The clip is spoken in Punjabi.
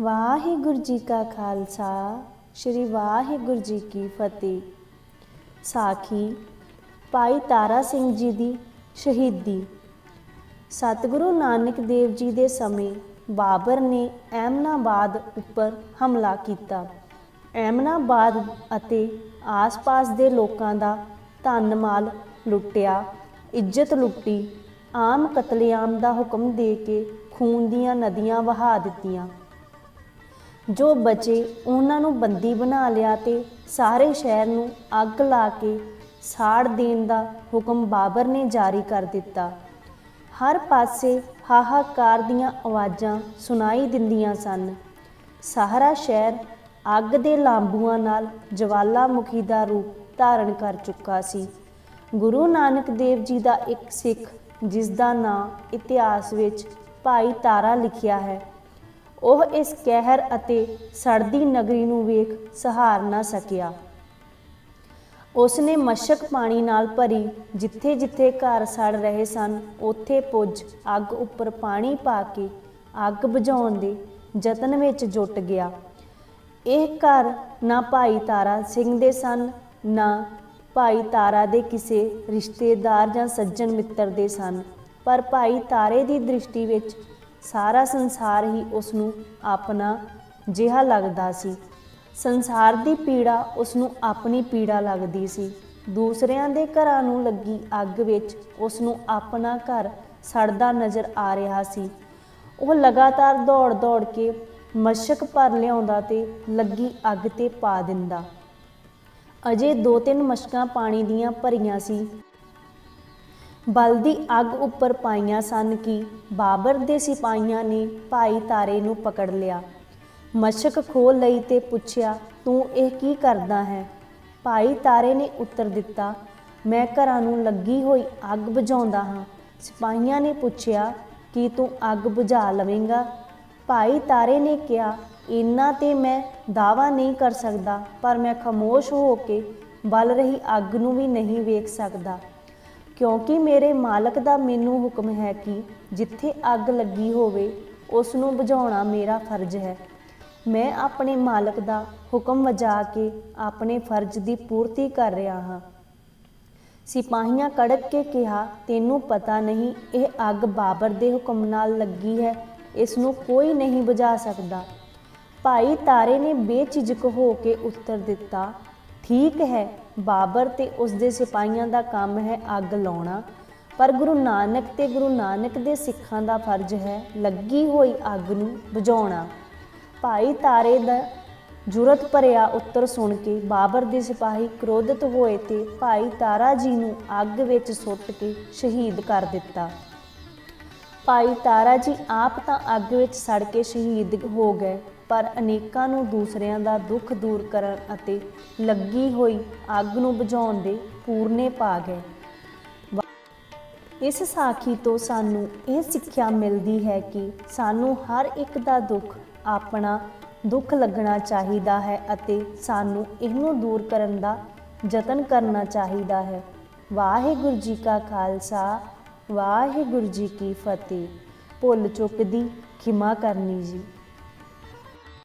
ਵਾਹਿਗੁਰੂ ਜੀ ਕਾ ਖਾਲਸਾ, ਸ੍ਰੀ ਵਾਹਿਗੁਰੂ ਜੀ ਕੀ ਫਤਿਹ। ਸਾਖੀ ਭਾਈ ਤਾਰਾ ਸਿੰਘ ਜੀ ਦੀ ਸ਼ਹੀਦੀ। ਸਤਿਗੁਰੂ ਨਾਨਕ ਦੇਵ ਜੀ ਦੇ ਸਮੇਂ ਬਾਬਰ ਨੇ ਐਮਨਾਬਾਦ ਉੱਪਰ ਹਮਲਾ ਕੀਤਾ। ਐਮਨਾਬਾਦ ਅਤੇ ਆਸ-ਪਾਸ ਦੇ ਲੋਕਾਂ ਦਾ ਧਨ ਮਾਲ ਲੁੱਟਿਆ, ਇੱਜ਼ਤ ਲੁੱਟੀ, ਆਮ ਕਤਲੇਆਮ ਦਾ ਹੁਕਮ ਦੇ ਕੇ ਖੂਨ ਦੀਆਂ ਨਦੀਆਂ ਵਹਾ ਦਿੱਤੀਆਂ। ਜੋ ਬਚੇ ਉਹਨਾਂ ਨੂੰ ਬੰਦੀ ਬਣਾ ਲਿਆ ਤੇ ਸਾਰੇ ਸ਼ਹਿਰ ਨੂੰ ਅੱਗ ਲਾ ਕੇ ਸਾੜ ਦੇਣ ਦਾ ਹੁਕਮ ਬਾਬਰ ਨੇ ਜਾਰੀ ਕਰ ਦਿੱਤਾ। ਹਰ ਪਾਸੇ ਹਾਹਾਕਾਰ ਦੀਆਂ ਆਵਾਜ਼ਾਂ ਸੁਣਾਈ ਦਿੰਦੀਆਂ ਸਨ। ਸਾਰਾ ਸ਼ਹਿਰ ਅੱਗ ਦੇ ਲਾਂਬੂਆਂ ਨਾਲ ਜਵਾਲਾਮੁਖੀ ਦਾ ਰੂਪ ਧਾਰਨ ਕਰ ਚੁੱਕਾ ਸੀ। ਗੁਰੂ ਨਾਨਕ ਦੇਵ ਜੀ ਦਾ ਇੱਕ ਸਿੱਖ ਜਿਸ ਦਾ ਨਾਂ ਇਤਿਹਾਸ ਵਿੱਚ ਭਾਈ ਤਾਰਾ ਲਿਖਿਆ ਹੈ। ਉਹ ਇਸ ਕਹਿਰ ਅਤੇ ਸੜਦੀ ਨਗਰੀ ਨੂੰ ਵੇਖ ਸਹਾਰ ਨਾ ਸਕਿਆ। ਉਸਨੇ ਮਸ਼ਕ ਪਾਣੀ ਨਾਲ ਭਰੀ ਜਿੱਥੇ-ਜਿੱਥੇ ਘਰ ਸੜ ਰਹੇ ਸਨ, ਉੱਥੇ ਪੁੱਜ ਅੱਗ ਉੱਪਰ ਪਾਣੀ ਪਾ ਕੇ ਅੱਗ ਬੁਝਾਉਣ ਦੇ ਯਤਨ ਵਿੱਚ ਜੁਟ ਗਿਆ। ਇਹ ਘਰ ਨਾ ਭਾਈ ਤਾਰਾ ਸਿੰਘ ਦੇ ਸਨ, ਨਾ ਭਾਈ ਤਾਰਾ ਦੇ ਕਿਸੇ ਰਿਸ਼ਤੇਦਾਰ ਜਾਂ ਸੱਜਣ ਮਿੱਤਰ ਦੇ ਸਨ, ਪਰ ਭਾਈ ਤਾਰੇ ਦੀ ਦ੍ਰਿਸ਼ਟੀ ਵਿੱਚ ਸਾਰਾ ਸੰਸਾਰ ਹੀ ਉਸ ਨੂੰ ਆਪਣਾ ਜਿਹਾ ਲੱਗਦਾ ਸੀ। ਸੰਸਾਰ ਦੀ ਪੀੜਾ ਉਸ ਨੂੰ ਆਪਣੀ ਪੀੜਾ ਲੱਗਦੀ ਸੀ। ਦੂਸਰਿਆਂ ਦੇ ਘਰਾਂ ਨੂੰ ਲੱਗੀ ਅੱਗ ਵਿੱਚ ਉਸ ਨੂੰ ਆਪਣਾ ਘਰ ਸੜਦਾ ਨਜ਼ਰ ਆ ਰਿਹਾ ਸੀ। ਉਹ ਲਗਾਤਾਰ ਦੌੜ-ਦੌੜ ਕੇ ਮਸ਼ਕ ਭਰ ਲਿਆਉਂਦਾ ਤੇ ਲੱਗੀ ਅੱਗ ਤੇ ਪਾ ਦਿੰਦਾ। ਅਜੇ ਦੋ ਤਿੰਨ ਮਸ਼ਕਾਂ ਪਾਣੀ ਦੀਆਂ ਭਰੀਆਂ ਸੀ। ਬਲਦੀ ਅੱਗ ਉੱਪਰ ਪਾਈਆਂ ਸਨ ਕਿ ਬਾਬਰ ਦੇ ਸਿਪਾਹੀਆਂ ਨੇ ਭਾਈ ਤਾਰੇ ਨੂੰ ਪਕੜ ਲਿਆ। ਮਸ਼ਕ ਖੋਲ ਲਈ ਤੇ ਪੁੱਛਿਆ, ਤੂੰ ਇਹ ਕੀ ਕਰਦਾ ਹੈ? ਭਾਈ ਤਾਰੇ ਨੇ ਉੱਤਰ ਦਿੱਤਾ, ਮੈਂ ਘਰਾਂ ਨੂੰ ਲੱਗੀ ਹੋਈ ਅੱਗ ਬੁਝਾਉਂਦਾ ਹਾਂ। ਸਿਪਾਹੀਆਂ ਨੇ ਪੁੱਛਿਆ, ਕਿ ਤੂੰ ਅੱਗ ਬੁਝਾ ਲਵੇਂਗਾ? ਭਾਈ ਤਾਰੇ ਨੇ ਕਿਹਾ, ਇੰਨਾ ਤੇ ਮੈਂ ਦਾਵਾ ਨਹੀਂ ਕਰ ਸਕਦਾ, ਪਰ ਮੈਂ ਖਾਮੋਸ਼ ਹੋ ਕੇ ਬਲ ਰਹੀ ਅੱਗ ਨੂੰ ਵੀ ਨਹੀਂ ਵੇਖ ਸਕਦਾ। ਕਿਉਂਕਿ ਮੇਰੇ ਮਾਲਕ ਦਾ ਮੈਨੂੰ ਹੁਕਮ ਹੈ ਕਿ ਜਿੱਥੇ ਅੱਗ ਲੱਗੀ ਹੋਵੇ ਉਸ ਨੂੰ ਬੁਝਾਉਣਾ ਮੇਰਾ ਫਰਜ਼ ਹੈ। ਮੈਂ ਆਪਣੇ ਮਾਲਕ ਦਾ ਹੁਕਮ ਵਜਾ ਕੇ ਆਪਣੇ ਫਰਜ਼ ਦੀ ਪੂਰਤੀ ਕਰ ਰਿਹਾ ਹਾਂ। ਸਿਪਾਹੀਆਂ ਕੜਕ ਕੇ ਕਿਹਾ, ਤੈਨੂੰ ਪਤਾ ਨਹੀਂ ਇਹ ਅੱਗ ਬਾਬਰ ਦੇ ਹੁਕਮ ਨਾਲ ਲੱਗੀ ਹੈ ਇਸ ਨੂੰ ਕੋਈ ਨਹੀਂ ਬੁਝਾ ਸਕਦਾ। ਭਾਈ ਤਾਰੇ ਨੇ ਬੇਝਿਜਕ ਹੋ ਕੇ ਉੱਤਰ ਦਿੱਤਾ ਠੀਕ ਹੈ, ਬਾਬਰ ਤੇ ਉਸ ਦੇ ਸਿਪਾਹੀਆਂ ਦਾ ਕੰਮ ਹੈ ਅੱਗ ਲਾਉਣਾ। ਪਰ ਗੁਰੂ ਨਾਨਕ ਤੇ ਗੁਰੂ ਨਾਨਕ ਦੇ ਸਿੱਖਾਂ ਦਾ ਫਰਜ਼ ਹੈ ਲੱਗੀ ਹੋਈ ਅੱਗ ਨੂੰ ਬੁਝਾਉਣਾ। ਭਾਈ ਤਾਰੇ ਦਾ ਜੁਰਤ ਭਰਿਆ ਉੱਤਰ ਸੁਣ ਕੇ ਬਾਬਰ ਦੇ ਸਿਪਾਹੀ ਕ੍ਰੋਧਿਤ ਹੋਏ ਤੇ ਭਾਈ ਤਾਰਾ ਜੀ ਨੂੰ ਅੱਗ ਵਿੱਚ ਸੁੱਟ ਕੇ ਸ਼ਹੀਦ ਕਰ ਦਿੱਤਾ। ਭਾਈ ਤਾਰਾ ਜੀ ਆਪ ਤਾਂ ਅੱਗ ਵਿੱਚ ਸੜ ਕੇ ਸ਼ਹੀਦ ਹੋ ਗਏ। ਪਰ ਅਨੇਕਾਂ ਨੂੰ ਦੂਸਰਿਆਂ ਦਾ ਦੁੱਖ ਦੂਰ ਕਰਨ ਅਤੇ ਲੱਗੀ ਹੋਈ ਅੱਗ ਨੂੰ ਬੁਝਾਉਣ ਦੇ ਪੂਰਨੇ ਪਾ ਗਏ ਇਸ ਸਾਖੀ ਤੋਂ ਸਾਨੂੰ ਇਹ ਸਿੱਖਿਆ ਮਿਲਦੀ ਹੈ ਕਿ ਸਾਨੂੰ ਹਰ ਇੱਕ ਦਾ ਦੁੱਖ ਆਪਣਾ ਦੁੱਖ ਲੱਗਣਾ ਚਾਹੀਦਾ ਹੈ ਅਤੇ ਸਾਨੂੰ ਇਹਨੂੰ ਦੂਰ ਕਰਨ ਦਾ ਯਤਨ ਕਰਨਾ ਚਾਹੀਦਾ ਹੈ। ਵਾਹਿਗੁਰੂ ਜੀ ਕਾ ਖਾਲਸਾ, ਵਾਹਿਗੁਰੂ ਜੀ ਕੀ ਫਤਿਹ। ਭੁੱਲ ਚੁੱਕ ਦੀ ਖਿਮਾ ਕਰਨੀ ਜੀ।